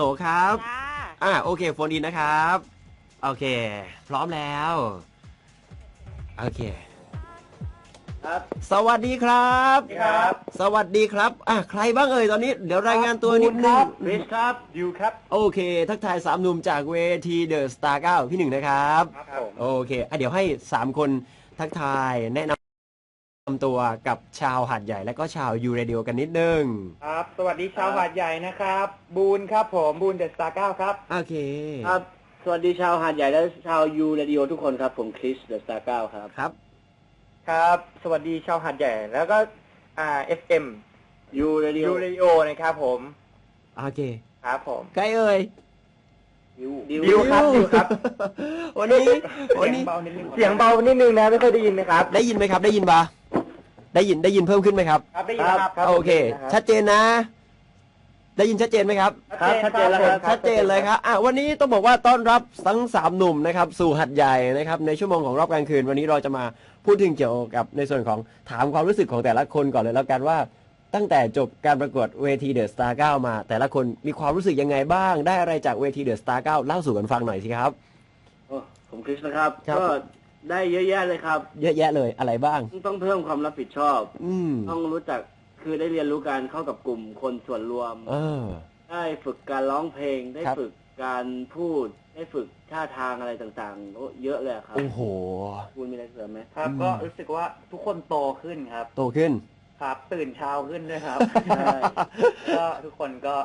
ลครับ จ้าอ่าโอเคโฟนอินนะครับ โอเค พร้อมแล้ว โอเค ครับ สวัสดีครับ ครับ สวัสดีครับ อะใครบ้างเอ่ยตอนนี้ เดี๋ยวรายงานตัวนิดนึงคริสครับดิวครับ โอเค ทักทายสามหนุ่มจากเวทีเดอะสตาร์เก้าพี่หนึ่งนะครับ ครับผม โอเคอะเดี๋ยวให้สามคนทักทายแนะนำ ตัวกับชาวหัดใหญ่และก็ชาวยูเรดิโอกันนิดนึง ครับ สวัสดีชาวหาดใหญ่นะครับ บูนครับผม บูนเดอะสตาร์เก้าครับ โอเค ครับ สวัสดีชาวหาดใหญ่และชาวยูเรดิโอทุกคนครับ ผมคริสเดอะสตาร์เก้าครับ ครับ ครับ สวัสดีชาวหาดใหญ่แล้วก็อ่า FM ยูเรดิโอยูเรดิโอนะครับผม โอเค ครับผม ใครเอ่ยดิวดิวครับดิวครับ วันนี้วันนี้เสียงเบานิดนึงนะ ไม่ค่อยได้ยินนะครับ ได้ยินไหมครับ ได้ยินปะ ได้ยินได้ยินเพิ่มขึ้นไหมครับ ครับได้ยินครับโอเค ชัดเจนนะ ได้ยินชัดเจนไหมครับ ครับชัดเจนแล้วครับชัดเจนเลยครับอะวันนี้ต้องบอกว่าต้อนรับทั้งสามหนุ่มนะครับสู่หัดใหญ่นะครับในชั่วโมงของรอบกลางคืน วันนี้เราจะมาพูดถึงเกี่ยวกับในส่วนของถามความรู้สึกของแต่ละคนก่อนเลยแล้วกันว่าตั้งแต่จบการประกวดเวทีเดอะสตาร์เมา แต่ละคนมีความรู้สึกยังไงบ้าง ได้อะไรจากเวทีเดอะสตาร์เเล่าสู่กันฟังหน่อยสิครับโอ้ผมคริสนะครับครับก็ ได้เยอะแยะเลยครับ เยอะแยะเลยอะไรบ้าง ต้องเพิ่มความรับผิดชอบ อืมต้องรู้จักคือได้เรียนรู้การเข้ากับกลุ่มคนส่วนรวม เออ ได้ฝึกการร้องเพลง ได้ครับ ฝึกการพูด ได้ฝึกท่าทางอะไรต่างๆโอ้เยอะเลยครับ โอ้โห คุณมีอะไรเสริมไหมครับอืมก็รู้สึกว่าทุกคนโตขึ้นครับ โตขึ้น ครับ ตื่นเช้าขึ้นด้วยครับ ใช่ ก็ทุกคนก็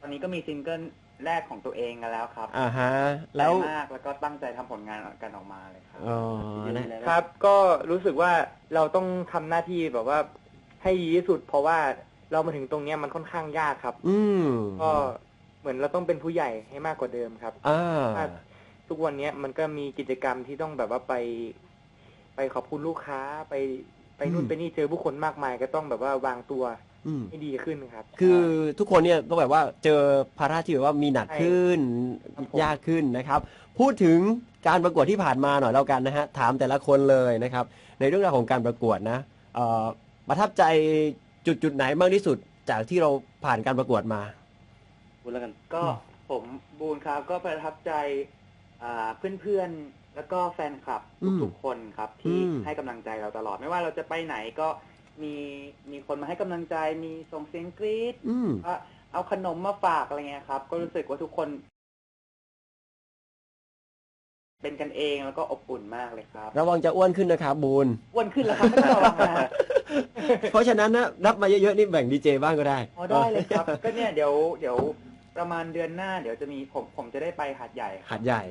ตอนนี้ก็มีซิงเกิล แรกของตัวเองกันแล้วครับอ่าฮะ แล้วใจมากแล้วก็ตั้งใจทำผลงานกันออกมาเลยครับ อ๋อนะ ครับ ก็รู้สึกว่าเราต้องทำหน้าที่แบบว่าให้ดีที่สุด เพราะว่าเรามาถึงตรงเนี้ยมันค่อนข้างยากครับ อืมก็เหมือนเราต้องเป็นผู้ใหญ่ให้มากกว่าเดิมครับ อ่า ทุกวันเนี้ยมันก็มีกิจกรรมที่ต้องแบบว่าไป ไปขอบคุณลูกค้าไปไปนู่อืนมไปนี่เจอผู้คนมากมายก็ต้องแบบว่าวางตัว อืม ให้ดีขึ้นครับ คือทุกคนเนี่ยต้องแบบว่าเจอภาระที่แบบว่ามีหนักขึ้นครับผม ยากขึ้นนะครับ พูดถึงการประกวดที่ผ่านมาหน่อยแล้วกันนะฮะถามแต่ละคนเลยนะครับ ในเรื่องราวของการประกวดนะเอ่อประทับใจจุดจุดไหนมากที่สุดจากที่เราผ่านการประกวดมาคุณแล้วกันก็ผมบูนครับก็ประทับใจอ่าเพื่อนๆ แล้วก็แฟนคลับอืมทุกๆคนครับ ที่อืมให้กำลังใจเราตลอดไม่ว่าเราจะไปไหนก็ มีมีคนมาให้กำลังใจมีส่งเสียงกรี๊ดอืมว่าเอาขนมมาฝากอะไรเงี้ยครับ ก็รู้สึกว่าทุกคน เป็นกันเองแล้วก็อบอุ่นมากเลยครับ ระวังจะอ้วนขึ้นนะครับบูนอ้วนขึ้นแล้วครับไม่ต้องระวังนะฮะเพราะฉะนั้นนะรับมาเยอะๆนี่แบ่งดีเจบ้างก็ได้อ๋อได้เลยครับ ก็เนี่ยเดี๋ยวเดี๋ยวประมาณเดือนหน้าเดี๋ยวจะมีผมผมจะได้ไปหาดใหญ่ครับหัดใหญ่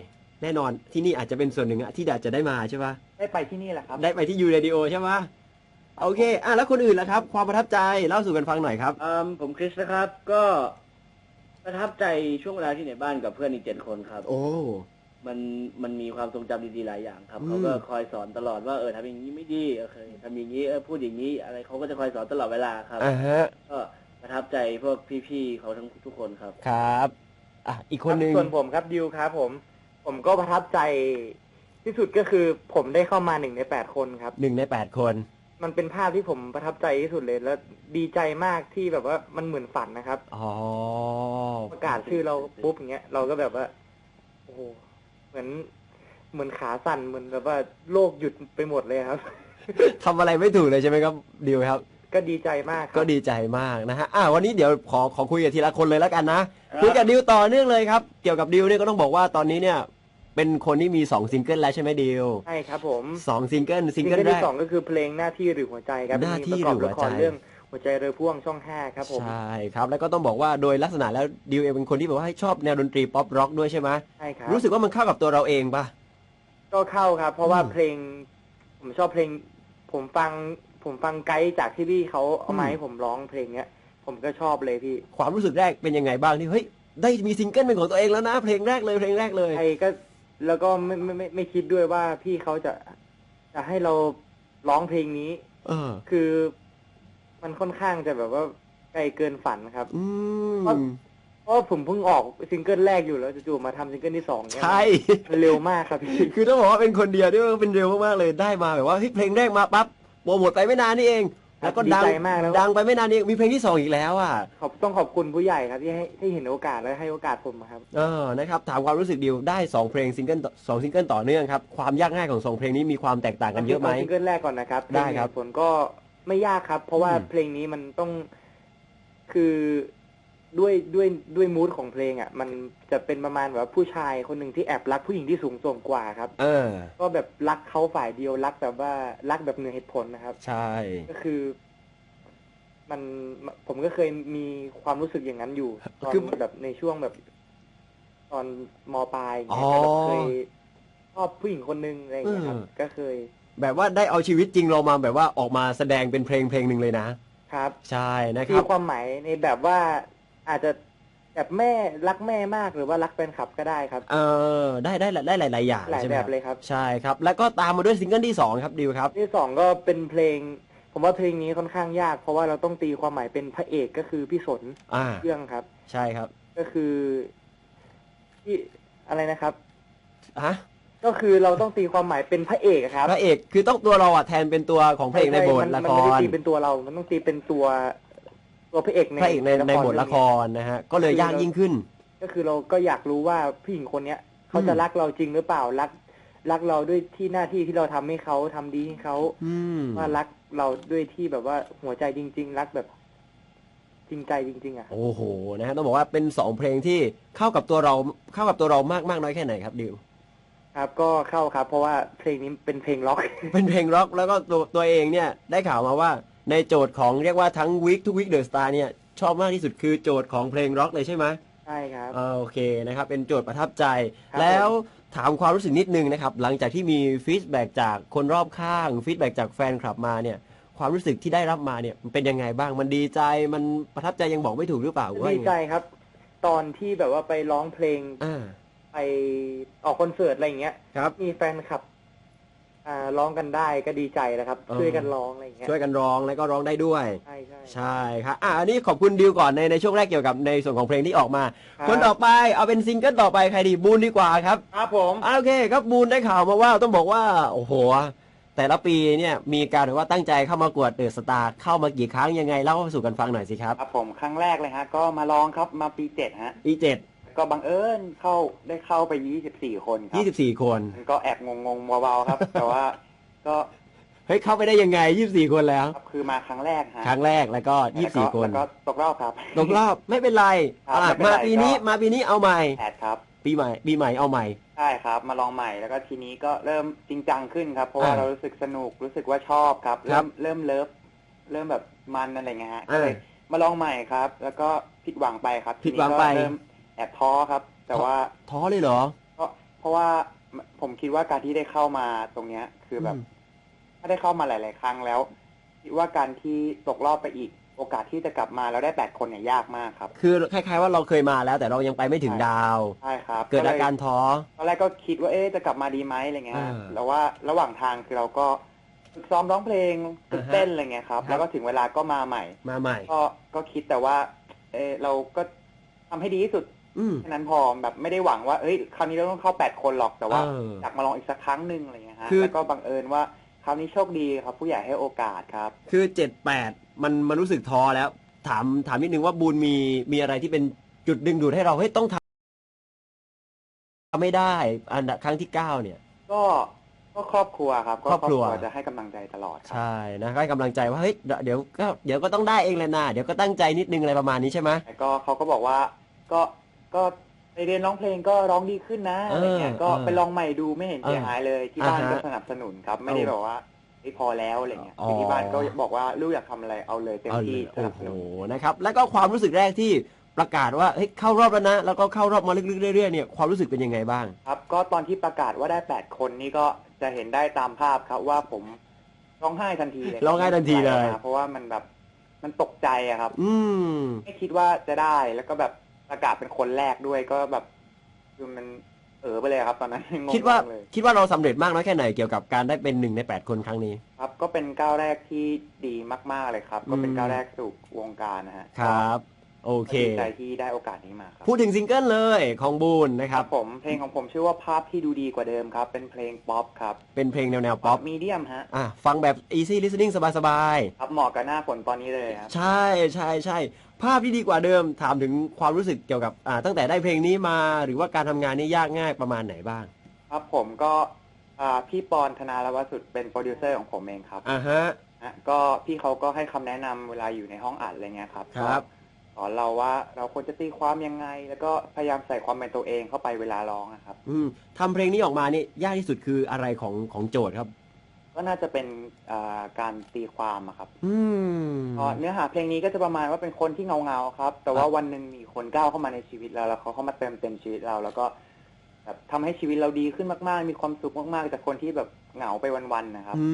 แน่นอนที่นี่อาจจะเป็นส่วนหนึ่งอะที่ดาจะได้มาใช่ปะได้ไปที่นี่แหละครับ ได้ไปที่ยูเรดิโอใช่ปะ โอเค อะแล้วคนอื่นล่ะครับ ความประทับใจเล่าสู่กันฟังหน่อยครับ อืมผมคริสนะครับก็ประทับใจช่วงเวลาที่ในบ้านกับเพื่อนอีกเจ็ดคนครับ โอ้ มันมันมีความทรงจำดีๆหลายอย่างครับอืม เขาก็คอยสอนตลอดว่าเออทำอย่างนี้ไม่ดีโอเคทำอย่างนี้เออพูดอย่างนี้ อะไรเขาก็จะคอยสอนตลอดเวลาครับ อ่าฮะก็ประทับใจพวกพี่ๆเขาทั้งทุกคนครับ ครับ อะอีกคนนึงส่วนผมครับดิวครับผม ผมก็ประทับใจที่สุดก็คือผมได้เข้ามาหนึ่งในแปดคนครับ หนึ่งในแปดคน มันเป็นภาพที่ผมประทับใจที่สุดเลยแล้วดีใจมากที่แบบว่ามันเหมือนฝันนะครับอ๋อประกาศชื่อเราปุ๊บอย่างเงี้ยเราก็แบบว่าโอ้โหเหมือนเหมือนขาสั่นเหมือนแบบว่าโลกหยุดไปหมดเลยครับทำอะไรไม่ถูกเลยใช่ไหมครับดิวครับ ก็ดีใจมากคก็รับดีใจมากนะฮะอะวันนี้เดี๋ยวขอขอคุยกับทีละคนเลยแล้วกันนะคุยกับดิวต่อเนื่องเลยครับ เกี่ยวกับดิวเนี่ยก็ต้องบอกว่าตอนนี้เนี่ย เป็นคนที่มีสองซิงเกิลแล้วใช่ไหมดิวใช่ครับผมสองซิงเกิลซิซิงงเกิเกิลลแรที่กสองก็คือเพลงหน้าที่หรือหัวใจครับหน้าที่มีประกอบหรือหัวละครใจเรื่องหัวใจเรือพ่วงช่องห้าครับผมใช่ครับแล้วก็ต้องบอกว่าโดยลักษณะแล้วดิวเองเป็นคนที่แบบว่าชอบแนวดนตรีป๊อปร็อกด้วยใช่ไหมใช่ครับรู้สึกว่ามันเข้ากับตัวเราเองปะก็เข้าครับ เพราะว่าอืมเพลง ผมชอบเพลง ผมฟังผมฟังไกด์จากที่พี่เขาเอามาอืมให้ผมร้องเพลงเนี้ย ผมก็ชอบเลยพี่ ความรู้สึกแรกเป็นยังไงบ้างที่เฮ้ยได้มีซิงเกิลเป็นของตัวเองแล้วนะ เพลงแรกเลยเพลงแรกเลยใครก็ แล้วก็ไม่ไม่ไม่ไม่คิดด้วยว่าพี่เขาจะจะให้เราร้องเพลงนี้ เออ คือมันค่อนข้างจะแบบว่าไกลเกินฝันครับอืเพราะม เพราะผมเพิ่งออกซิงเกิลแรกอยู่แล้วจู่ๆมาทำซิงเกิลที่สองเนี่ยใช่ มันเร็วมากครับพี่ คือต้องบอกว่าเป็นคนเดียวที่ว่าเป็นเร็วมากๆเลยได้มาแบบว่าเฮ้ยเพลงแรกมาปั๊บโปรโมทไปไม่นานนี่เองโป แล้วก็ดีดังใจมากแล้ว ดังไปไม่นานนี้มีเพลงที่สองอีกแล้วอะ ขอบต้องขอบคุณผู้ใหญ่ครับที่ให้ที่เห็นโอกาสและให้โอกาสผมครับ เออ นะครับ ถามความรู้สึกดิวได้สองเพลงซิงเกิลต่อสองซิงเกิลต่อเนื่องครับ ความยากง่ายของสองเพลงนี้มีความแตกต่างกันเยอะไหมาซิงเกิลแรกก่อนนะครับได้ครับเพลงเหตุผลก็ไม่ยากครับ เพราะว่าอืมเพลงนี้มันต้องคือ ด้วยด้วยด้วยมูดของเพลงอะ มันจะเป็นประมาณแบบว่าผู้ชายคนหนึ่งที่แอบรักผู้หญิงที่สูงส่งกว่าครับ เออ ก็แบบรักเขาฝ่ายเดียวรักแบบว่ารักแบบเหนือเหตุผลนะครับ ใช่ ก็คือ มันผมก็เคยมีความรู้สึกอย่างนั้นอยู่ตอนคือแบบในช่วงแบบ ตอนมปลายอย่างอ๋เงี้อยก็แบบเคยชอบผู้หญิงคนนึงอะไรอย่างเงี้ยครับเออก็เคย แบบว่าได้เอาชีวิตจริงเรามาแบบว่าออกมาแสดงเป็นเพลงเพลงหนึ่งเลยนะครับ ใช่นะคมีรับความหมายในแบบว่า อาจจะแบบแม่รักแม่มากหรือว่ารักแฟนคลับก็ได้ครับ เออ ได้ได้ได้หลายๆอย่างหลายใช่ไหมแบครับบเลยครับ ใช่ครับ แล้วก็ตามมาด้วยซิงเกิลที่สองครับดิวครับ ที่สองก็เป็นเพลง ผมว่าเพลงนี้ค่อนข้างยาก เพราะว่าเราต้องตีความหมายเป็นพระเอกก็คือพี่สนอ่าเครื่องครับ ใช่ครับ ก็คือที่อะไรนะครับฮะก็คือเราต้องตีความหมายเป็นพระเอกอะครับพระเอกคือต้องตัวเราอะแทนเป็นตัวของพระเอกในบทมันละมันคไม่ได้รตีเป็นตัวเรา มันต้องตีเป็นตัว ตัวพระเอกในพระเอกในในบทละคเรื่องนี้รนะฮะก็เลยยากยิ่งขึ้น ก็คือเราก็อยากรู้ว่าผู้หญิงคนเนี้ยเขาจะอืมรักเราจริงหรือเปล่ารักรักเราด้วยที่หน้าที่ที่เราทำให้เขาทำดีให้เขาอืมว่ารักเราด้วยที่แบบว่าหัวใจจริง ๆ รักแบบ จริงใจจริง ๆ อะ โอ้โหนะฮะต้องบอกว่าเป็นสองเพลงที่เข้ากับตัวเราเข้ากับตัวเรามากมากน้อยแค่ไหนครับดิวครับก็เข้าครับ เพราะว่าเพลงนี้เป็นเพลงล็อก เป็นเพลงร็อกแล้วก็ตัวตัวเองเนี่ย ได้ข่าวมาว่า ในโจทย์ของเรียกว่าทั้งวิกทุกวิกเดอะสตาร์เนี่ยชอบมากที่สุดคือโจทย์ของเพลงร็อกเลยใช่ไหมใช่ครับอ่าโอเคนะครับเป็นโจทย์ประทับใจ ครับ แล้วถามความรู้สึกนิดนึงนะครับ หลังจากที่มีฟีดแบ็กจากคนรอบข้างฟีดแบ็กจากแฟนคลับมาเนี่ย ความรู้สึกที่ได้รับมาเนี่ยมันเป็นยังไงบ้างมันดีใจมันประทับใจยังบอกไม่ถูกหรือเปล่าหรือว่าดียังไงใจครับ ตอนที่แบบว่าไปร้องเพลงอ่าไปออกคอนเสิร์ตอะไรอย่างเงี้ย ครับ มีแฟนคลับ อ่าร้องกันได้ก็ดีใจแล้วครับ เออ ช่วยกันร้องอะไรอย่างเงี้ยช่วยกันร้องแล้วก็ร้องได้ด้วย ใช่ใช่ ใช่ครับอะอันนี้ขอบคุณดิวก่อนในในช่วงแรกเกี่ยวกับในส่วนของเพลงที่ออกมา ครับ คนต่อไปเอาเป็นซิงเกิลต่อไปใครดีบูนดีกว่าครับครับผม อะโอเคครับบูนได้ข่าวมาว่าต้องบอกว่าโอ้โหแต่ละปีเนี่ยมีการแบบว่าตั้งใจเข้ามากวดเดอะสตาร์เข้ามากี่ครั้งยังไงเล่าสู่กันฟังหน่อยสิครับครับผมครั้งแรกเลยฮะก็มาลองครับมาปีเจ็ดฮะอีเจ็ด ก็บังเอิญเข้าได้เข้าไป24คนครัยี่สิบสี่คนมันก็แอบงงๆเบาๆครับ แต่ว่าก็เฮ้ยเข้าไปได้ยังไงยี่สิบสี่คนแล้วครับคือมาครั้งแรกฮะครั้งแรกแล้วก็ยี่สิบสี่แล้วคก็นแล้วก็ตกรอบครับตกรอบไม่เป็นไรครับอะไม่เป็นมาไรปีนี้ก็มาปีนี้เอาใหม่แปดครับ ปีใหม่ปีใหม่เอาใหม่ใช่ครับ มาลองใหม่แล้วก็ทีนี้ก็เริ่มจริงจังขึ้นครับ เพราะว่าอ่าเรารู้สึกสนุกรู้สึกว่าชอบครับครัเริ่บมเริ่มเลิฟเริ่มแบบมันอะไรเงี้ยฮะอ่าก็เลยมาลองใหม่ครับ แล้วก็ผิดหวังไปครับผิดหวังไปทีนี้ก็เริ่ม แอบท้อครับ แต่ว่าท้อเลยเหรอก็เพราะว่าผมคิดว่าการที่ได้เข้ามาตรงเนี้ย คือแบบอืมถ้าได้เข้ามาหลาย ๆ ครั้งแล้วคิดว่าการที่ตกรอบไปอีกโอกาสที่จะกลับมาแล้วได้แปดคนเนี่ยยากมากครับ คือคล้ายๆว่าเราเคยมาแล้ว แต่เรายังไปไม่ถึงใช่ดาวใช่ครับ เกิดลอายการท้อตอนแรกก็คิดว่าเอ๊ะจะกลับมาดีไหมอะไรเงี้ยอ่าแล้วว่าระหว่างทางคือเราก็ฝึกซ้อมร้องเพลงฝึกเต้นอ่าฮะอะไรเงี้ยครับครับ แล้วก็ถึงเวลาก็มาใหม่ มาใหม่ ก็ก็คิดแต่ว่า เออเราก็ทำให้ดีที่สุดอืม แค่นั้นพอแบบไม่ได้หวังว่าเอ้ยคราวนี้เราต้องเข้าแปดคนหรอกแต่ว่าเอออยากมาลองอีกสักครั้งหนึ่งอะไรเงี้ยฮะคือแล้วก็บังเอิญว่าคราวนี้โชคดีครับ ผู้ใหญ่ให้โอกาสครับ คือเจ็ดแปดมันมันรู้สึกท้อแล้ว ถามถามนิดนึงว่าบูนมีมีอะไรที่เป็นจุดดึงดูดให้เราเฮ้ยต้องทำไม่ได้อันดับครั้งที่เก้าเนี่ย ก็ก็ครอบครัวครับก็ครอบครัวจะให้กำลังใจตลอดครับใช่นะก็ให้กำลังใจว่าเฮ้ยเดี๋ยวก็เดี๋ยวก็ต้องได้เองแหละนะเดี๋ยวก็ตั้งใจนิดนึงอะไรประมาณนี้ใช่ไหมแล้วก็เขาก็บอกว่าก็ ก็ไปเรียนร้องเพลงก็ร้องดีขึ้นนะอะไรเงี้ยเออก็เออไปลองใหม่ดูไม่เห็นเสียหายเลยที่บ้านอ่าฮะก็สนับสนุนครับ ไม่ได้เออแบบว่าไม่พอแล้วอะไรเงี้ยอ๋อคือที่บ้านก็บอกว่าลูกอยากทำอะไรเอาเลยเต็มเอาเลที่ยสโอ้นับสโหนุนนะครับ แล้วก็ความรู้สึกแรกที่ประกาศว่าเฮ้ยเข้ารอบแล้วนะ แล้วก็เข้ารอบมาลึกๆเรื่อยๆเนี่ยความรู้สึกเป็นยังไงบ้าง ครับ ก็ตอนที่ประกาศว่าได้แปดคนนี่ก็จะเห็นได้ตามภาพครับว่าผมร้องไห้ทันทีเลยร้องไห้ทันทีเลย เพราะว่ามันแบบมันตกใจอะครับ อืมไม่คิดว่าจะได้แล้วก็แบบ ประกาศเป็นคนแรกด้วยก็แบบคือมันเออไปเลยครับ ตอนนั้นงงคิดว่าเลยคิดว่าเราสำเร็จมากน้อยแค่ไหนเกี่ยวกับการได้เป็นหนึ่งในแปดคนครั้งนี้ ครับ ก็เป็นก้าวแรกที่ดีมาก ๆเลยครับ ก็เป็นอืมก้าวแรกสู่วงการนะฮะครับ โอเคดีใจที่ได้โอกาสนี้มาครับพูดถึงซิงเกิลเลยของบูนนะคครัรับบผมเพลงของผมชื่อว่าภาพที่ดูดีกว่าเดิมครับ เป็นเพลงป๊อปครับ เป็นเพลงแนวแนวป๊อปมีเดียมฮะอะฟังแบบ easy listening สบายครับเหมาะกับหน้าฝนตอนนี้เลยครับๆใช่ใช่ใช่ ภาพที่ดีกว่าเดิมถามถึงความรู้สึกเกี่ยวกับอ่าตั้งแต่ได้เพลงนี้มาหรือว่าการทำงานนี่ยากง่ายประมาณไหนบ้างครับผมก็อ่าพี่ปอนธนาลวสุดเป็นโปรดิวเซอร์ของผมเองครับอ่าฮะฮะก็พี่เขาก็ให้คำแนะนำเวลาอยู่ในห้องอัดอะไรเงี้ยครับครับก็สอนเราว่าเราควรจะตีความยังไง แล้วก็พยายามใส่ความเป็นตัวเองเข้าไปเวลาร้องนะครับ อืมทำเพลงนี้ออกมานี่ยากที่สุดคืออะไรของของโจทย์ครับ ก็น่าจะเป็นอ่าการตีความอะครับอืมก็เนื้อหาเพลงนี้ก็จะประมาณว่าเป็นคนที่เงาเงาๆครับ แต่ว่าวันหนึ่งมีคนก้าวเข้ามาในชีวิตเราแล้วเขาเข้ามาเติมเต็มชีวิตเรา แล้วก็ แบบทำให้ชีวิตเราดีขึ้นมาก ๆ มีความสุขมาก ๆ จากคนที่แบบเหงาไปวันๆนะครับอื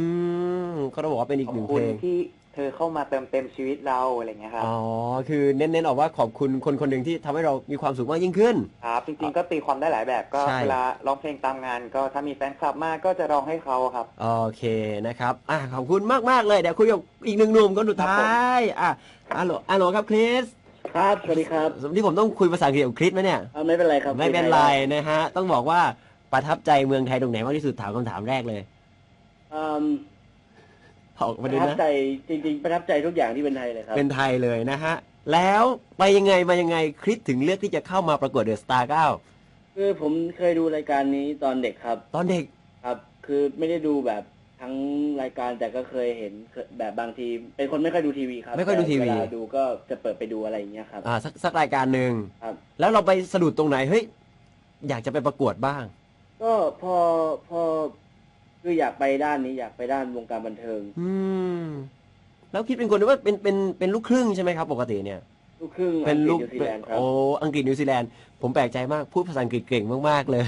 มก็ต้องบอกว่าเป็นอีกขอหบนึ่งคุเพณลงที่เธอเข้ามาเติมเต็มชีวิตเราอะไรเงี้ยครับอ๋อ คือเน้นๆออกว่าขอบคุณคนคนหนึ่งที่ทำให้เรามีความสุขมากยิ่งขึ้น ครับ จริง ๆ ก็ตีความได้หลายแบบก็ใช่ เวลาร้องเพลงตามงาน ก็ถ้ามีแฟนคลับมากก็จะร้องให้เขาครับ โอเคนะครับอะขอบคุณมากๆเลย เดี๋ยวคุยกับอีกหนึ่งหนุ่มคนสุดครับท้ายอะอัลโหลอัลโหลครับคริส ครับสวัสดีครับที่ผมต้องคุยภาษาอังกฤษกับคริสไหมเนี่ยอ่าไม่เป็นไรครับไม่เป็นไรนะฮะ ต้องบอกว่าประทับใจเมืองไทยตรงไหนมากที่สุดถามคำถามแรกเลยอืมออกปมาระดูทับนะใจจริง ๆ ประทับใจทุกอย่างที่เป็นไทยเลยครับ เป็นไทยเลยนะฮะ แล้วไปยังไงมายังไงคริสถึงเลือกที่จะเข้ามาประกวดเดอะสตาร์เก้าคือผมเคยดูรายการนี้ตอนเด็กครับ ตอนเด็กครับ คือไม่ได้ดูแบบ ทั้งรายการแต่ก็เคยเห็นเคยแบบบางที เป็นคนไม่ค่อยดูทีวีครับไม่ค่อยดูทีวีแต่เวลาดูก็จะเปิดไปดูอะไรอย่างเงี้ยครับอ่าสักสักรายการหนึ่งครับ แล้วเราไปสะดุดตรงไหนเฮ้ยอยากจะไปประกวดบ้าง ก็พอพอคืออยากไปด้านนี้อยากไปด้านวงการบันเทิง อืม แล้วคิดเป็นคนว่าเป็นเป็นเป็นลูกครึ่งใช่ไหมครับ ปกติเนี่ย ลูกครึ่งเป็นลูกอังฤษนิวซีแลนด์ครับโอ้อังกฤษนิวซีแลนด์ ผมแปลกใจมากพูดภาษาอังกฤษเก่งมากๆเลย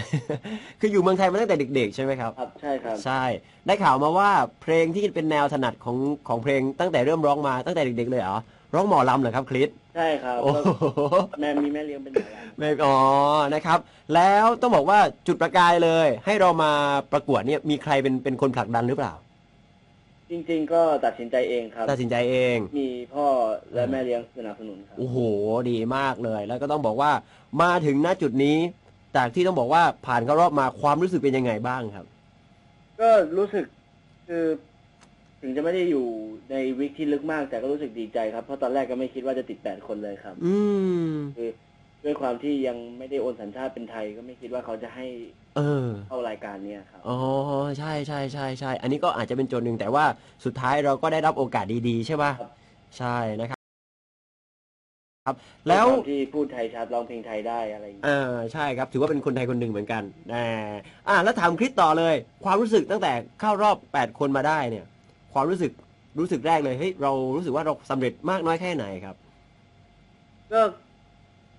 คืออยู่เมืองไทยมาตั้งแต่เด็ก ๆ ใช่ไหมครับ ครับใช่ครับ ใช่ ได้ข่าวมาว่าเพลงที่เป็นแนวถนัดของของเพลงตั้งแต่เริ่มร้องมาตั้งแต่เด็ก ๆ เลยเหรอร้องหมอลำเหรอครับคริส ใช่ครับโอ้ก็โห แม่มีแม่เลี้ยงเป็นหมอลำไม่อ๋อนะครับ แล้วต้องบอกว่าจุดประกายเลย ให้เรามาประกวดเนี่ยมีใครเป็นเป็นคนผลักดันหรือเปล่า จริง ๆ ก็ตัดสินใจเองครับ ตัดสินใจเอง มีพ่อและแม่เลี้ยงสนับสนุนครับ โอ้โห ดีมากเลย แล้วก็ต้องบอกว่ามาถึงณจุดนี้ จากที่ต้องบอกว่าผ่านเข้ารอบมาความรู้สึกเป็นยังไงบ้างครับ ก็รู้สึกคือถึงจะไม่ได้อยู่ในวิกที่ลึกมากแต่ก็รู้สึกดีใจครับ เพราะตอนแรกก็ไม่คิดว่าจะติดแปดคนเลยครับ อืมคือ ด้วยความที่ยังไม่ได้โอนสัญชาติเป็นไทยก็ไม่คิดว่าเขาจะให้ เออ เข้ารายการเนี้ยครับ อ๋อ ใช่ใช่ใช่ใช่ อันนี้ก็อาจจะเป็นโจทย์หนึ่งแต่ว่าสุดท้ายเราก็ได้รับโอกาสดีๆ ใช่ป่ะ ครับ ใช่นะครับ ครับ แล้ว ด้วยความที่พูดไทยชัดร้องเพลงไทยได้อะไรอย่างเงี้ยเออใช่ครับ ถือว่าเป็นคนไทยคนหนึ่งเหมือนกันแหมอ่า แล้วถามคริสต่อเลย ความรู้สึกตั้งแต่เข้ารอบ 8 คนมาได้เนี่ย ความรู้สึก รู้สึกแรกเลย เฮ้ย เรารู้สึกว่าเราสำเร็จมากน้อยแค่ไหนครับ ก็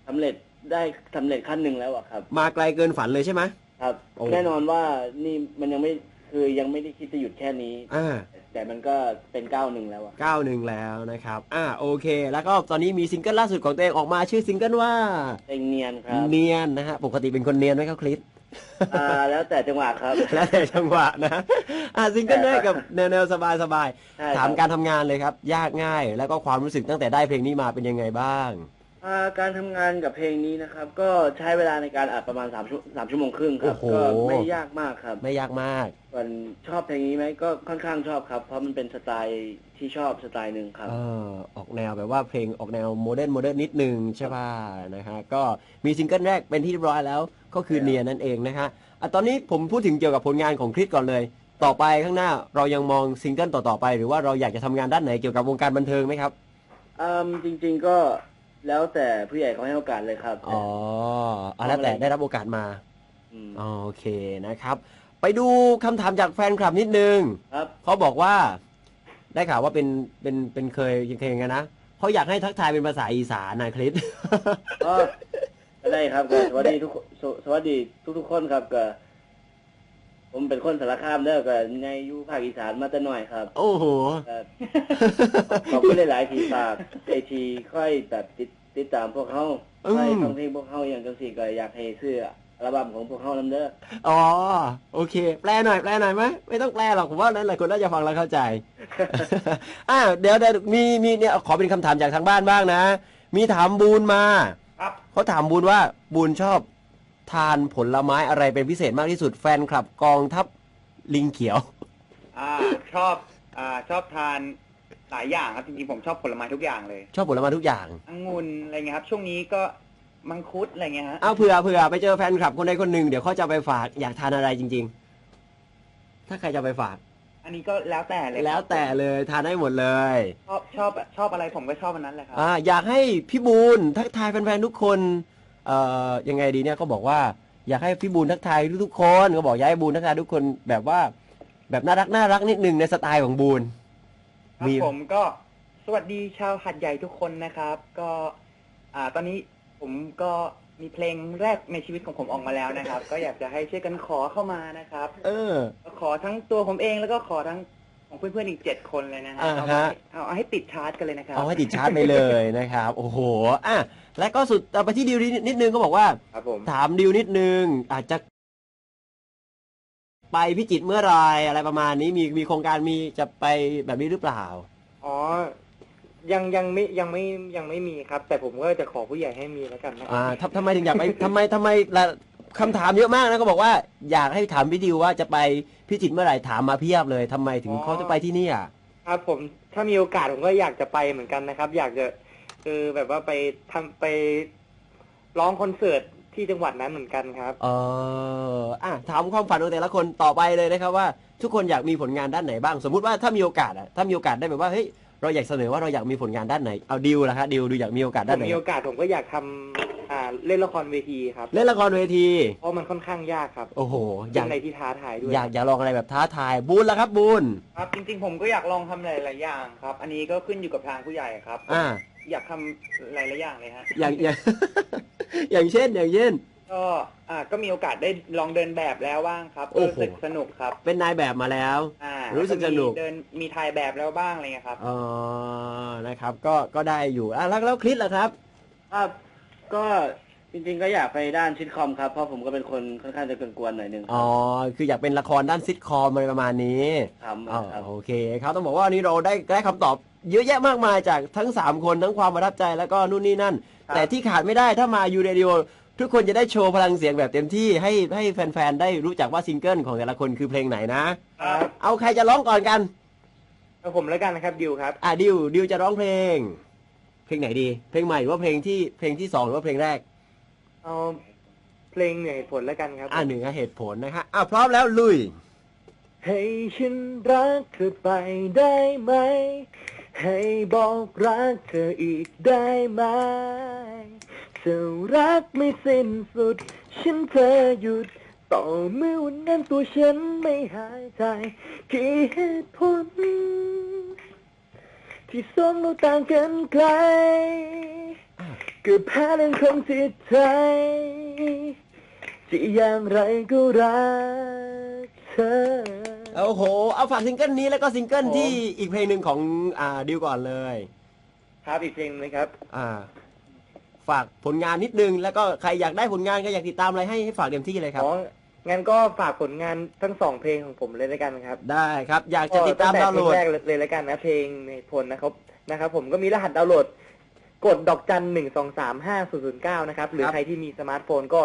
สำเร็จได้สำเร็จขั้นหนึ่งแล้วอะครับ มาไกลเกินฝันเลยใช่ไหม ครับ โอ้ แน่นอนว่านี่มันยังไม่คือยังไม่ได้คิดจะหยุดแค่นี้ อ่าแต่มันก็เป็นก้าวหนึ่งแล้วอะเก้าหนึ่งแล้วนะครับ อ่าโอเค แล้วก็ตอนนี้มีซิงเกิลล่าสุดของตัวเองออกมาชื่อซิงเกิลว่าเพลงเนียนครับเนียนนะฮะปกติเป็นคนเนียนไหมครับคริสอ่าแล้วแต่จังหวะครับ แล้วแต่จังหวะนะ อ่าซิงเกิลแรกกับแนวแนวสบายสบายๆใช่ถามครับการทำงานเลยครับ ยากง่าย แล้วก็ความรู้สึกตั้งแต่ได้เพลงนี้มาเป็นยังไงบ้างอ่า การทำงานกับเพลงนี้นะครับ ก็ใช้เวลาในการอัดประมาณสามชั่วสามชั่วโมงครึ่งครับ โอ้โห ก็ไม่ยากมากครับไม่ยากมาก ส่วนชอบเพลงนี้ไหมก็ค่อนข้างชอบครับ เพราะมันเป็นสไตล์ที่ชอบสไตล์หนึ่งครับ เออออกแนวแบบว่าเพลงออกแนวโมเดิร์นโมเดิร์นนิดนึงใช่ป่ะนะฮะก็มีซิงเกิลแรกเป็นที่เรียบร้อยแล้วก็คือครับเนียนั่นเองนะฮะอะตอนนี้ผมพูดถึงเกี่ยวกับผลงานของคริสก่อนเลย ต่อไปข้างหน้าเรายังมองซิงเกิลต่อๆไป หรือว่าเราอยากจะทำงานด้านไหนเกี่ยวกับวงการบันเทิงไหมครับ อืมจริงๆก็ แล้วแต่ผู้ใหญ่เขาให้โอกาสเลยครับ อ๋ออะแล้วแต่ได้รับโอกาสมามโอเคนะครับ ไปดูคำถามจากแฟนคลับนิดนึงครับ เขาบอกว่า ได้ข่าวว่าเป็นเป็นเป็นเคยเคยยังไงนะเขาอยากให้ทักทายเป็นภาษาอีสานนะคริส ก็ก็ได้ครับก็สวัสดีทุกคนสสวัสดีทุกๆคนครับก็ ผมเป็นคนสารคามเด้อก็ในอยู่ภาคอีสานมาแต่น้อยครับ โอ้โหเอ่อขอบคุณหลายๆทีฝากไอทีค่อยแบบติดติดตามพวกเขาอืมค่อยฟังเพลงพวกเขาอย่างจังสี่ก็อยากให้ซื้ออัลบั้มของพวกเขานำเด้ออ๋อ โอเค แปลหน่อย แปลหน่อยไหมไม่ต้องแปลหรอก ผมว่านั้นหลายคนน่าจะฟังแล้วเข้าใจ อ่าเดี๋ยวเดี๋ยวมี มี เนี่ย ขอเป็นคำถามจากทางบ้านบ้างนะ มีถามบูนมา ครับเขาถามบูนว่า บูนชอบ ทานผลไม้อะไรเป็นพิเศษมากที่สุดแฟนคลับกองทัพลิงเขียว อ่าชอบอ่าชอบทานหลายอย่างครับจริงๆผมชอบผลไม้ทุกอย่างเลยชอบผลไม้ทุกอย่างองุ่นอะไรเงี้ยครับช่วงนี้ก็มังคุดอะไรเงี้ยฮะเอาเผื่อเผื่อไปเจอแฟนคลับคนใดคนหนึ่งเดี๋ยวเขาจะเอาไปฝากอยากทานอะไรจริง ๆ ถ้าใครจะไปฝาก อันนี้ก็แล้วแต่เลยครับแล้วแต่เลยทานได้หมดเลยชอบชอบชอบอะไรผมก็ชอบอันนั้นเลยครับ อ่าอยากให้พี่บูนทักทายแฟนๆทุกคน เอ่อยังไงดีเนี่ยเขาบอกว่าอยากให้พี่บูนทักทายทุกๆคนเขาบอกอยากให้บูนทักทายทุกคนแบบว่า แบบน่ารักน่ารักนิดนึงในสไตล์ของบูน ครับมี ผมก็สวัสดีชาวหัดใหญ่ทุกคนนะครับ ก็ อ่า ตอนนี้ผมก็มีเพลงแรกในชีวิตของผมออกมาแล้วนะครับ ก็อยากจะให้ช่วยกันขอเข้ามานะครับ เออก็ขอทั้งตัวผมเองแล้วก็ขอทั้งของเพื่อนๆอีกเจ็ดคนเลยนะฮะอ่าเอาฮะมาให้เอาให้ติดชาร์จกันเลยนะครับ เอาให้ติดชาร์จไปเลยนะครับ โอ้โหอะ และก็สุดเอาไปที่ดิวนิดนึงก็บอกว่า ครับผม ถามดิวนิดนึง อาจจะ ไปพิจิตรเมื่อไหรอะไรประมาณนี้มีมีโครงการมีจะไปแบบนี้หรือเปล่า อ๋อ ยังยังไม่ยังไม่ยังไม่มีครับ แต่ผมก็จะขอผู้ใหญ่ให้มีแล้วกันนะคอ่ารับทำทำไมถึงอยากไป ทำไมทำไมละคำถามเยอะมากนะก็บอกว่าอยากให้ถามพี่ดิวว่าจะไปพิจิตรเมื่อไหร่ถามมาเพียบเลยทำไมถึงอ๋อเขาจะไปที่นี่อะ ครับผมถ้ามีโอกาสผมก็อยากจะไปเหมือนกันนะครับ อยากจะ คือแบบว่าไปทำไปร้องคอนเสิร์ตที่จังหวัดนั้นเหมือนกันครับเอออะถามความฝันของแต่ละคนต่อไปเลยนะครับว่า ทุกคนอยากมีผลงานด้านไหนบ้าง สมมุติว่าถ้ามีโอกาสอะถ้ามีโอกาสได้แบบว่าเฮ้ยเราอยากเสนอว่าเราอยากมีผลงานด้านไหนเอาดิวละครับดิวดูอยากมีโอกาสผด้านมไหนมีโอกาสผมก็อยากทำอ่าเล่นละครเวทีครับ เล่นละครเวทีเพราะมันค่อนข้างยากครับ โอ้โหอเป็ยากนอะไรที่ท้าทายด้วยอยากอยากลองอะไรแบบท้าทายบูนละครับบูนครับจริงๆผมก็อยากลองทำหลายๆอย่างครับ อันนี้ก็ขึ้นอยู่กับทางผู้ใหญ่ครับ อ่า อยากทำหลายๆอย่างเลยฮะ อย่างอย่าง อย่างเช่น อย่างเช่น ก็อ่าก็มีโอกาสได้ลองเดินแบบแล้วบ้างครับโอ้รู้โหสึกสนุกครับเป็นนายแบบมาแล้ว อ่ารู้สึกแล้วสนุกมีเดินมีถ่ายแบบแล้วบ้างอะไรเงี้ยครับ อ๋อนะครับ ก็ก็ได้อยู่อะแล้วแล้วคลิปล่ะครับ ครับก็ จริงๆก็อยากไปด้านซิทคอมครับ เพราะผมก็เป็นคนค่อนข้างจะกวนๆหน่อยหนึงคอ๋รัอบคืออยากเป็นละครด้านซิทคอมอะไรประมาณนี้ทำอ๋อครับโอเคครับต้องบอกว่าวันนี้เราได้ได้คำตอบเยอะแยะมากมายจากทั้ง 3 คนทั้งความประทับใจแล้วก็นู่นนี่นั่น แต่ที่ขาดไม่ได้ถ้ามายูเรดิโอทุกคนจะได้โชว์พลังเสียงแบบเต็มที่ให้ให้แฟนๆ ได้รู้จักว่าซิงเกิลของแต่ละคนคือเพลงไหนนะครับเอาใครจะร้องก่อนกันเอาผมแล้วกันนะครับดิวครับ อะดิวดิวจะร้องเพลง เพลงไหนดี เพลงใหม่หรือว่าเพลงที่เพลงที่สองหรือว่าเพลงแรก เอาเพลงเหนื่อยผลแล้วกันครับ อะหนึ่งเหตุผลนะฮะอะพร้อมแล้วลุย ให้ฉันรักเธอไปได้ไหม ให้บอกรักเธออีกได้ไหมเธอรักไม่สิ้นสุด ฉันเธอหยุด ต่อเมื่อวันนั้นตัวฉันไม่หายใจกี่เหตุผล ที่สองเราต่างกันไกล ก็แพ้เรื่องของจิตใจจะอย่างไรก็รักเธอ โอ้โห เอาฝากซิงเกิลนี้แล้วก็ซิงเกิลผมที่อีกเพลงหนึ่งของอ่าดิวก่อนเลย ครับอีกเพลงนะครับ อ่า ฝากผลงานนิดนึง แล้วก็ใครอยากได้ผลงานก็อยากติดตามอะไรให้ให้ฝากเต็มที่เลยครับ อ๋องั้นก็ฝากผลงานทั้งสองเพลงของผมเลยแล้วกันครับได้ครับ อยากจะติดตามก็ดาวน์โหลดเพลงแรกเลยแล้วกันนะเพลงในผลนะครับนะครับ ผมก็มีรหัสดาวน์โหลด กดดอกจันหนึ่งสองสามห้าศูนย์ศูนย์เก้านะครับ หรือครับใครที่มีสมาร์ทโฟนก็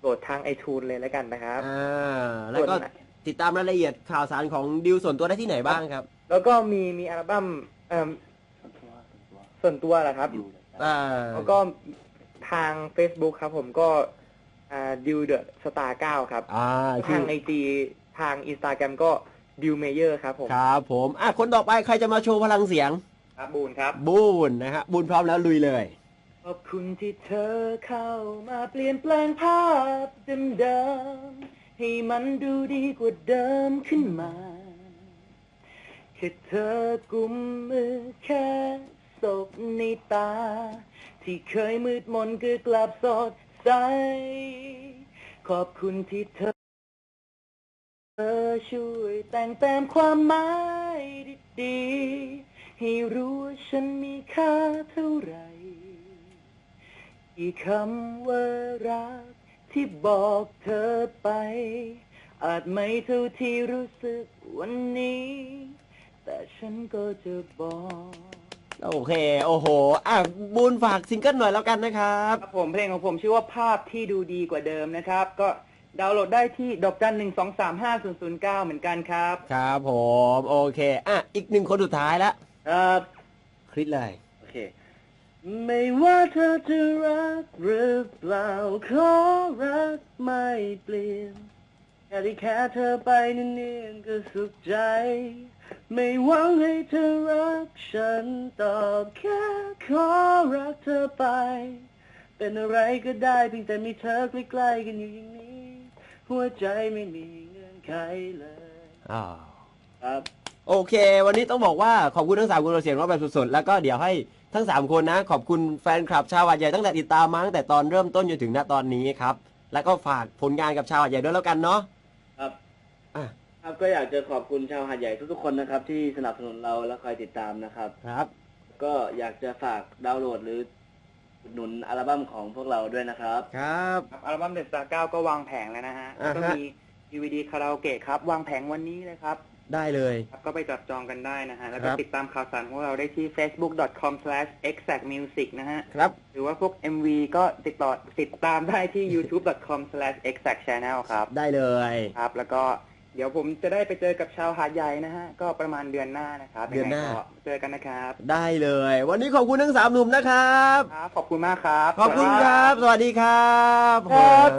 โหลดทางไอทูนเลยแล้วกันนะครับอ่าแล้วก็ส่วนติดตามรายละเอียดข่าวสารของดิวส่วนตัวได้ที่ไหนบ้างครับ แล้วก็มีมีอัลบั้มเอิ่มส่วนตัวแหละครับอ่าแล้วก็ทาง Facebook ครับผมก็ดิวเดอะสตาร์เก้าครับอ่าคืทาองไอจีทางอินสตาแกรมก็ดิวเมเยอร์ครับผม ครับผมอะคนต่อไปใครจะมาโชว์พลังเสียง ครับบูนครับบูนนะฮะบูนพร้อมแล้วลุยเลย ขอบคุณที่เธอเข้ามาเปลี่ยนแปลงภาพเดิมๆให้มันดูดีกว่าเดิมขึ้นมาแค่เธอกุมมือแค่ศพในตา ที่เคยมืดมนก็กลับสดใส ขอบคุณที่เธอ เธอช่วยแต่งเต็มความหมายดีๆ ให้รู้ว่าฉันมีค่าเท่าไหร่อีกคำว่ารักที่บอกเธอไป อาจไม่เท่าที่รู้สึกวันนี้ แต่ฉันก็จะบอก โอเค โอ้โห อะ บูนฝากซิงเกิลหน่อยแล้วกันนะครับ ครับผมเพลงของผมชื่อว่าภาพที่ดูดีกว่าเดิมนะครับ ก็ดาวน์โหลดได้ที่ดอกจันหนึ่งสองสามห้าศูนย์ศูนย์เก้าเหมือนกันครับ ครับผม โอเค อะ อีกหนึ่งคนสุดท้ายแล้ว ครับคริสเลย โอเค ไม่ว่าเธอจะรักหรือเปล่า ขอรักไม่เปลี่ยนแค่ที่แค่เธอไปเนียนๆก็สุขใจ ไม่หวังให้เธอรักฉันตอบแค่ขอรักเธอไป เป็นอะไรก็ได้เพียงแต่มีเธอใกล้ๆกันอยู่อย่างนี้ หัวใจไม่มีเงื่อนไขเลย อ้าว ครับ โอเค วันนี้ต้องบอกว่าขอบคุณทั้งสามคนเราเสียงร้องแบบสดๆแล้วก็เดี๋ยวให้ทั้งสามคนนะ ขอบคุณแฟนคลับชาวหาดใหญ่ตั้งแต่ติดตามมาตั้งแต่ตอนเริ่มต้นจนถึงณตอนนี้ครับ แล้วก็ฝากผลงานกับชาวหาดใหญ่ด้วยแล้วกันเนาะครับอะครับก็อยากจะขอบคุณชาวหาดใหญ่ทุกๆคนนะครับ ที่สนับสนุนเราและคอยติดตามนะครับ ครับ ก็อยากจะฝากดาวน์โหลดหรืออุดหนุนอัลบั้มของพวกเราด้วยนะครับ ครับ ครับอัลบั้มเดอะสตาร์เก้าก็วางแผงแล้วนะฮะอ่าแล้วฮะก็มีดีวดีคาราโอเกะครับ วางแผงวันนี้เลยครับ ได้เลย ครับก็ไปจับจองกันได้นะฮะ แล้วก็ครับ ติดตามข่าวสารของเราได้ที่ facebook.com/exactmusic นะฮะ ครับ หรือว่าพวก MV ก็ติดต่อติดตามได้ที่ youtube.com/exactchannel ครับ ได้เลย ครับ แล้วก็เดี๋ยวผมจะได้ไปเจอกับชาวหาดใหญ่นะฮะ ก็ประมาณเดือนหน้านะครับเดือนหน้า ยังไงก็เจอกันนะครับ ได้เลย วันนี้ขอบคุณทั้งสามหนุ่มนะครับ ครับ ขอบคุณมากครับ ขอบคุณครับ สวัสดีครับครับ